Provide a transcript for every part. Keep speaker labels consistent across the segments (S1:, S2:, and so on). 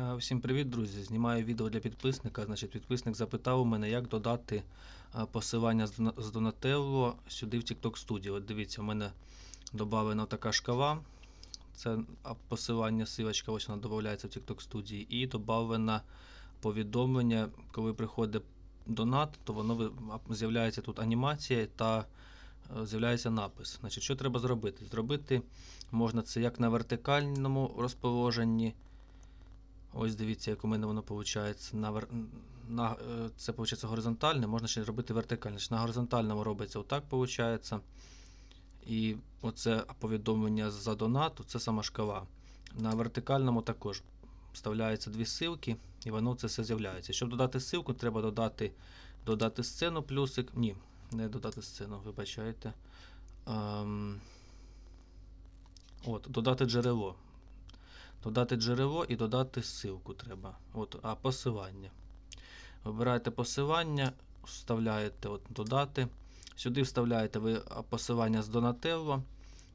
S1: Е, Всім привіт, друзі! Знімаю відео для підписника. Значить, підписник запитав у мене, як додати е, посилання з Donatello сюди в TikTok Studio. От дивіться, у мене додана така шкала. Це посилання, силочка, ось вона додається в TikTok Studio. І додано повідомлення, коли приходить донат, то воно з'являється тут анімація та е, з'являється напис. Значить, що треба зробити? Зробити можна це як на вертикальному розположенні. Ось дивіться, як у мене воно виходить. На, на, е, це виходить горизонтальне, можна ще робити вертикальне. На горизонтальному робиться отак, виходить. І оце повідомлення за донату, це сама шкала. На вертикальному також вставляються дві ссылки, і воно це все з'являється. Щоб додати ссылку, треба додати, додати сцену плюсик. Ні, не додати сцену, вибачайте. Ем, от, додати джерело. Додати джерело і додати ссылку треба. От, а посилання. Вибираєте посилання, вставляєте от, додати. Сюди вставляєте ви посилання з Donatello,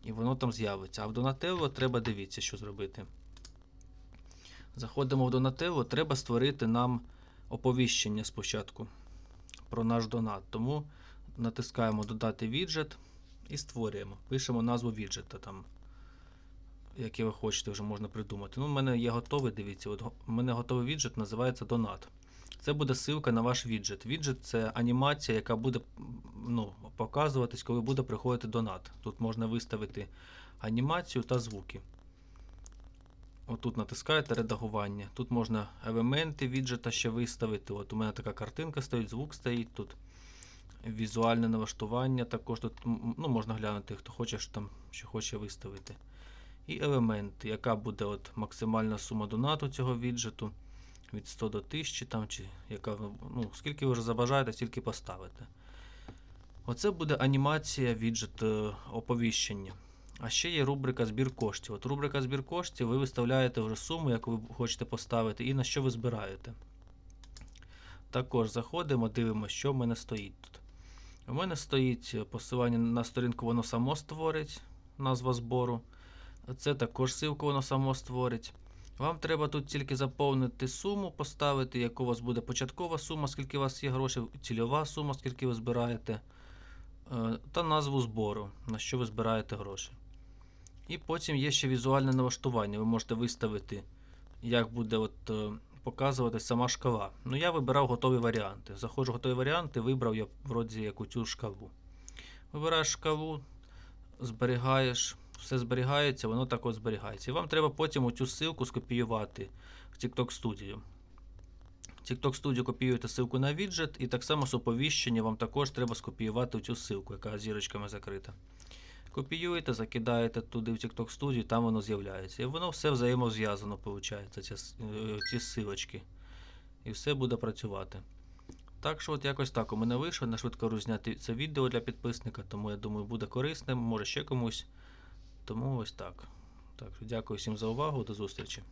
S1: і воно там з'явиться. А в Donatello треба дивіться, що зробити. Заходимо в Donatello, треба створити нам оповіщення спочатку про наш донат. Тому натискаємо Додати віджит і створюємо. Пишемо назву віджета там яке ви хочете, вже можна придумати. Ну, у мене є готовий, дивіться, от у мене готовий віджит називається Донат. Це буде ссылка на ваш віджит. Віджит це анімація, яка буде ну, показуватись, коли буде приходити донат. Тут можна виставити анімацію та звуки. Отут натискаєте редагування. Тут можна елементи віджита ще виставити. От у мене така картинка стоїть, звук стоїть тут. Візуальне налаштування також тут ну, можна глянути, хто хоче, що там що хоче виставити. І елемент, яка буде от максимальна сума донату цього віджиту від 100 до 1000, там, чи яка, ну, скільки ви вже забажаєте, стільки поставите. Оце буде анімація віджит е, оповіщення. А ще є рубрика збір коштів. От рубрика збір коштів, ви виставляєте вже суму, яку ви хочете поставити, і на що ви збираєте. Також заходимо, дивимося, що в мене стоїть тут. У мене стоїть посилання на сторінку, воно само створить, назва збору. Це також ссылку воно само створить. Вам треба тут тільки заповнити суму, поставити, яка у вас буде початкова сума, скільки у вас є грошей, цільова сума, скільки ви збираєте, е, та назву збору, на що ви збираєте гроші. І потім є ще візуальне налаштування. Ви можете виставити, як буде от, е, показувати сама шкала. Ну, я вибирав готові варіанти. Заходжу готові варіанти, вибрав я вроді яку цю шкалу. Вибираєш шкалу, зберігаєш, все зберігається, воно так от зберігається. І вам треба потім цю ссылку скопіювати в TikTok Studio. В TikTok Studio копіюєте ссылку на віджит, і так само з оповіщення вам також треба скопіювати цю ссылку, яка зірочками закрита. Копіюєте, закидаєте туди в TikTok Studio, там воно з'являється. І воно все взаємозв'язано, виходить, ці, с- е, ці ссилочки. І все буде працювати. Так що от якось так у мене вийшло. Не швидко розняти це відео для підписника, тому я думаю, буде корисним, може ще комусь. Тому ось так. Так, дякую всім за увагу, до зустрічі.